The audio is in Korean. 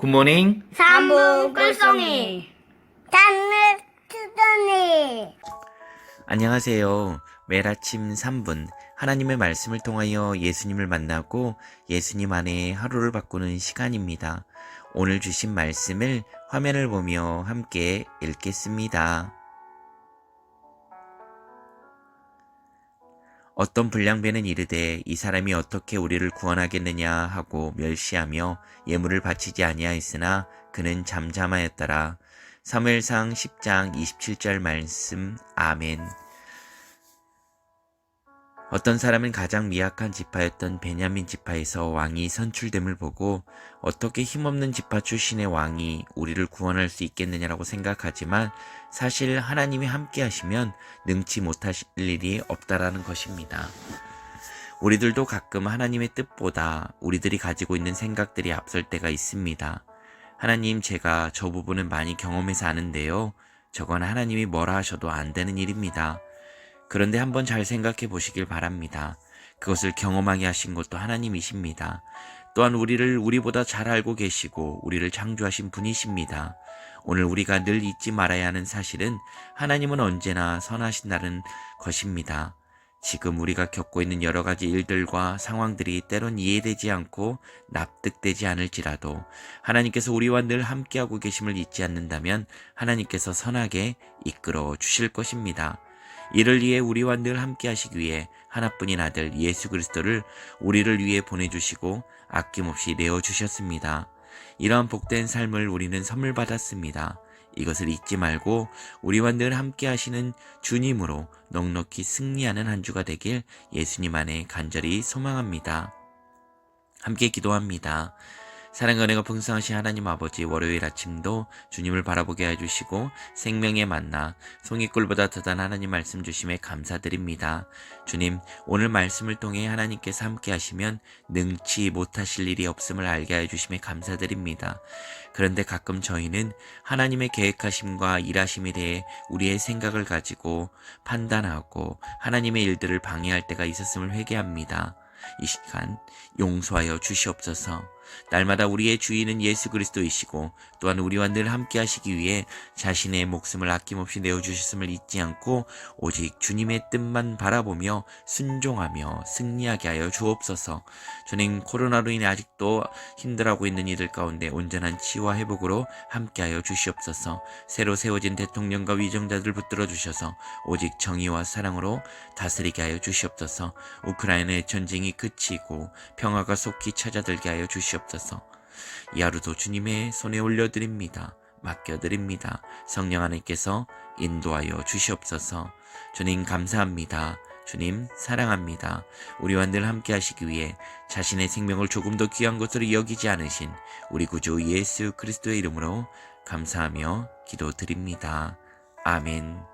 굿모닝. 삼분 꿀송이 단물 투don이 안녕하세요. 매일 아침 3분 하나님의 말씀을 통하여 예수님을 만나고 예수님 안에 하루를 바꾸는 시간입니다. 오늘 주신 말씀을 화면을 보며 함께 읽겠습니다. 어떤 불량배는 이르되 이 사람이 어떻게 우리를 구원하겠느냐 하고 멸시하며 예물을 바치지 아니하였으나 그는 잠잠하였더라. 사무엘상 10장 27절 말씀 아멘. 어떤 사람은 가장 미약한 지파였던 베냐민 지파에서 왕이 선출됨을 보고 어떻게 힘없는 지파 출신의 왕이 우리를 구원할 수 있겠느냐라고 생각하지만 사실 하나님이 함께 하시면 능치 못하실 일이 없다라는 것입니다. 우리들도 가끔 하나님의 뜻보다 우리들이 가지고 있는 생각들이 앞설 때가 있습니다. 하나님 제가 저 부분은 많이 경험해서 아는데요. 저건 하나님이 뭐라 하셔도 안 되는 일입니다. 그런데 한번 잘 생각해 보시길 바랍니다. 그것을 경험하게 하신 것도 하나님이십니다. 또한 우리를 우리보다 잘 알고 계시고 우리를 창조하신 분이십니다. 오늘 우리가 늘 잊지 말아야 하는 사실은 하나님은 언제나 선하신다는 것입니다. 지금 우리가 겪고 있는 여러 가지 일들과 상황들이 때론 이해되지 않고 납득되지 않을지라도 하나님께서 우리와 늘 함께하고 계심을 잊지 않는다면 하나님께서 선하게 이끌어 주실 것입니다. 이를 위해 우리와 늘 함께 하시기 위해 하나뿐인 아들 예수 그리스도를 우리를 위해 보내주시고 아낌없이 내어주셨습니다. 이러한 복된 삶을 우리는 선물 받았습니다. 이것을 잊지 말고 우리와 늘 함께 하시는 주님으로 넉넉히 승리하는 한 주가 되길 예수님 안에 간절히 소망합니다. 함께 기도합니다. 사랑과 은혜가 풍성하신 하나님 아버지 월요일 아침도 주님을 바라보게 해주시고 생명의 만나 송이꿀보다 더단 하나님 말씀 주심에 감사드립니다. 주님 오늘 말씀을 통해 하나님께서 함께 하시면 능치 못하실 일이 없음을 알게 해주심에 감사드립니다. 그런데 가끔 저희는 하나님의 계획하심과 일하심에 대해 우리의 생각을 가지고 판단하고 하나님의 일들을 방해할 때가 있었음을 회개합니다. 이 시간 용서하여 주시옵소서. 날마다 우리의 주인은 예수 그리스도이시고 또한 우리와 늘 함께 하시기 위해 자신의 목숨을 아낌없이 내어주셨음을 잊지 않고 오직 주님의 뜻만 바라보며 순종하며 승리하게 하여 주옵소서. 주님 코로나로 인해 아직도 힘들어하고 있는 이들 가운데 온전한 치유와 회복으로 함께하여 주시옵소서. 새로 세워진 대통령과 위정자들 붙들어 주셔서 오직 정의와 사랑으로 다스리게 하여 주시옵소서. 우크라이나의 전쟁이 그치고 평화가 속히 찾아들게 하여 주시옵소서. 이 하루도 주님의 손에 올려드립니다. 맡겨드립니다. 성령 하나님께서 인도하여 주시옵소서. 주님 감사합니다. 주님 사랑합니다. 우리와 늘 함께 하시기 위해 자신의 생명을 조금 더 귀한 것으로 여기지 않으신 우리 구주 예수 그리스도의 이름으로 감사하며 기도드립니다. 아멘.